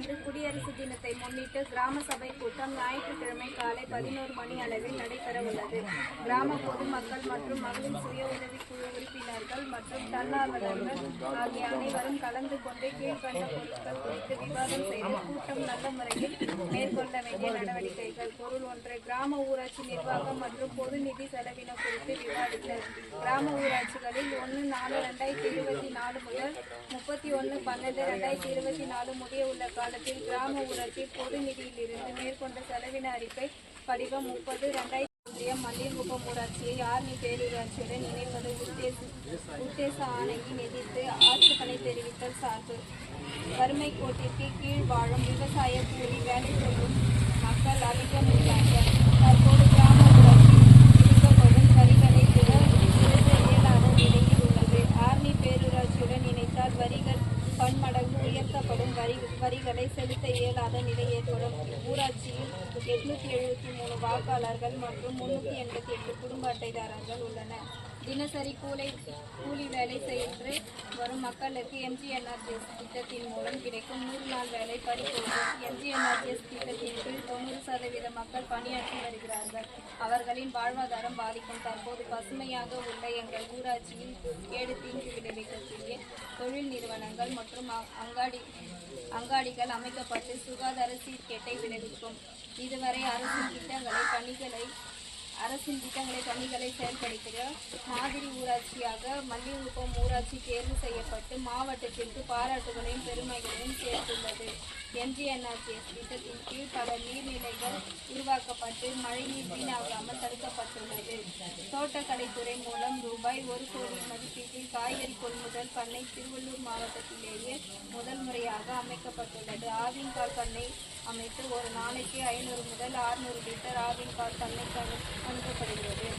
இன்று குடியரசு தினத்தை முன்னிட்டு கிராம சபை கூட்டம் ஞாயிற்றுக்கிழமை காலை பதினோரு மணி அளவில் நடைபெறவுள்ளது கிராம பொதுமக்கள் மற்றும் மகளிர் சுய உதவிக்குழு உறுப்பினர்கள் மற்றும் தன்னார்வலர்கள் ஆகிய அனைவரும் கலந்து கொண்டு கீழ்கண்ட பொருட்கள் குறித்து விவாதம் செய்து கூட்டம் நல்ல முறையில் மேற்கொள்ள வேண்டிய நடவடிக்கைகள் பொருள் ஒன்று கிராம ஊராட்சி நிர்வாகம் மற்றும் பொது நிதி செலவினம் குறித்து விவாதித்தல் கிராம ஊராட்சிகளில் ஒன்று நாலு ரெண்டாயிரத்தி இருபத்தி நாலு முதல் முப்பத்தி ஒன்று பன்னெண்டு ரெண்டாயிரத்தி இருபத்தி நாலு முடிய உள்ள காலத்தில் கிராம ஊராட்சி பொது நிதியிலிருந்து மேற்கொண்ட செலவின அறிக்கை படிவம் முப்பது ரெண்டாயிரத்தி ஒன்றியம் மல்லிகுப்பம் ஊராட்சியை ஆர்மி பேரூராட்சியுடன் இணைப்பது உத்தேச உத்தேச ஆணையின் எதிர்த்து ஆட்சிகளை தெரிவித்தல் சார்பு. வறுமை கோட்டிற்கு கீழ் வாழும் விவசாய கூலி வேலை செய்யும் மக்கள் அதிகம் உள்ளார்கள் தற்போது கிராம ஊராட்சி வரிகளை கூட செலுத்த இயலாத நிலையில் உள்ளது ஆர்மி பேரூராட்சியுடன் இணைத்தால் வரிகள் பன்மடங்கு உயர்த்தப்படும் வரி வரிகளை செலுத்த இயலாத நிலை ஏற்படும் ஊராட்சியில் எட்நூத்தி எழுபத்தி மூணு வாக்காளர்கள் மற்றும் முன்னூத்தி எண்பத்தி எட்டு குடும்ப அட்டைதாரர்கள் உள்ளனர். தினசரி கூலை கூலி வேலை செய்து வரும் மக்களுக்கு எம்ஜிஎன்ஆர்ஜிஎஸ் திட்டத்தின் மூலம் கிடைக்கும் நூறு நாள் வேலை பறிபோகும் எம்ஜிஎன்ஆர்ஜிஎஸ் திட்டத்தின் கீழ் தொண்ணூறு சதவீத மக்கள் பணியாற்றி வருகிறார்கள். அவர்களின் வாழ்வாதாரம் பாதிக்கும். தற்போது பசுமையாக உள்ள எங்கள் ஊராட்சியில் ஏடு தீங்கு விளைவிக்கக்கூடிய தொழில் நிறுவனங்கள் மற்றும் அங்காடி அங்காடிகள் அமைக்கப்பட்டு சுகாதார சீர்கேட்டை விளைவிக்கும். இதுவரை அரசின் திட்டங்களை பணிகளை அரசின் திட்டங்களை பணிகளை செயல்படுத்துகிற மாதிரி ஊராட்சியாக மல்லிகுப்பம் ஊராட்சி தேர்வு செய்யப்பட்டு மாவட்டத்திற்கு பாராட்டுகளையும் பெருமைகளையும் சேர்த்துள்ளது. எம்ஜிஎன்ஆர்ஜிஎஸ் திட்டத்தின் கீழ் பல நீர்நிலைகள் உருவாக்கப்பட்டு மழைநீர் வீணாகாமல் தடுக்கப்பட்டுள்ளது. தோட்டக்கலைத்துறை மூலம் ரூபாய் ஒரு கோடி மதிப்பீட்டில் காய்கறி கொள்முதல் பண்ணை திருவள்ளூர் மாவட்டத்திலேயே முதல் முறையாக அமைக்கப்பட்டுள்ளது. ஆவின்கால் பண்ணை அமைத்து ஒரு நாளைக்கு ஐநூறு முதல் ஆறுநூறு லிட்டர் ஆவின்கால் பண்ணைக்கு அனுப்பப்படுகிறது